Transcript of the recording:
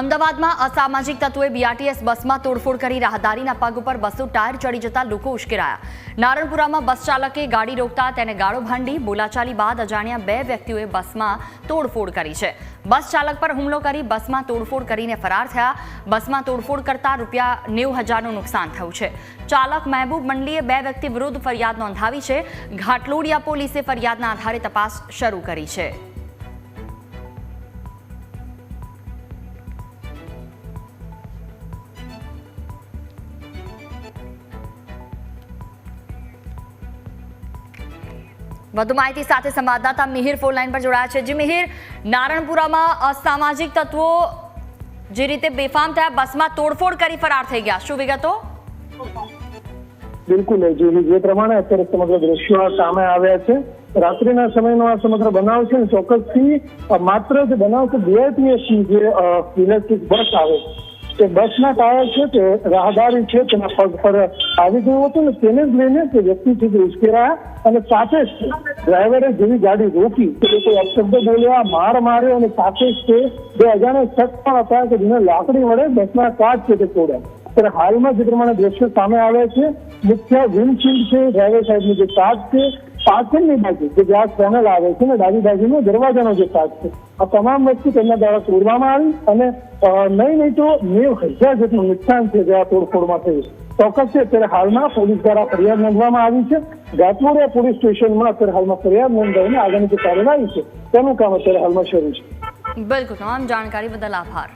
અમદાવાદમાં અસામાજિક તત્વોએ બીઆરટીએસ બસમાં તોડફોડ કરી રાહદારીના પગ ઉપર બસો ટાયર ચડી જતા લોકો ઉશ્કેરાયા. નારણપુરામાં બસ ચાલકે ગાડી રોકતા તેને ગાળો ભાંડી બોલાચાલી બાદ અજાણ્યા બે વ્યક્તિઓએ બસમાં તોડફોડ કરી છે. બસ ચાલક પર હુમલો કરી બસમાં તોડફોડ કરીને ફરાર થયા. બસમાં તોડફોડ કરતા રૂપિયા નેવું હજારનું નુકસાન થયું છે. ચાલક મહેબૂબ મંડલીએ બે વ્યક્તિ વિરુદ્ધ ફરિયાદ નોંધાવી છે. ઘાટલોડિયા પોલીસે ફરિયાદના આધારે તપાસ શરૂ કરી છે. વધુ માહિતી સાથે સંવાદદાતા મિહિર ફોન લાઈન પર જોડાયા છે. જી મિહિર, નારણપુરામાં અસામાજિક તત્વો જે રીતે બેફામ થયા, બસમાં તોડફોડ કરી ફરાર થઈ ગયા. શું વિગતો? બિલકુલ જે પ્રમાણે અત્યારે સમગ્ર દ્રશ્યો સામે આવ્યા છે, રાત્રિના સમયનો આ સમગ્ર બનાવ છે ચોક્કસથી માત્ર જે બનાવ છે બીઆરટીએસ જે ઇલેક્ટ્રિક બસ આવે તે બસના ટાયર છે તે રાહદારી છે તેના પગ પર આવી ગયું હતું ને તેને જ લઈને તે વ્યક્તિ થી ઉશ્કેરાયા અને સાથે જ ડ્રાઈવરે જેવી ગાડી રોકી. તે કોઈ અપશબ્દ બોલ્યા, માર માર્યો અને સાથે જ તે બે અજાણ્યા શખ્સ પણ હતા કે જેને લાકડી વડે બસના કાચ છે તે તોડ્યા. ત્યારે હાલમાં જે પ્રમાણે દ્રશ્યો સામે આવ્યા છે, મુખ્ય વિન્ડશીલ્ડ છે, ડ્રાઈવર સાઈડની જે કાચ છે પાછળની બાજુ જે ગ્લાસ પેનલ આવે છે ને ડાબી બાજુનો દરવાજાનો જે પાક છે. આ તમામ વસ્તુ તેમના દ્વારા તોડવામાં આવી અને નહીં નહીં તો નેવ હજાર જેટલું નુકસાન છે જે આ તોડફોડમાં થયું ચોક્કસ છે, અત્યારે હાલમાં પોલીસ દ્વારા ફરિયાદ નોંધવામાં આવી છે. ગાતલોડિયા પોલીસ સ્ટેશનમાં અત્યારે હાલમાં ફરિયાદ નોંધાઈને આગળની જે કાર્યવાહી છે, તેનું કામ અત્યારે હાલમાં શરૂ છે. બિલકુલ, તમામ જાણકારી બદલ આભાર.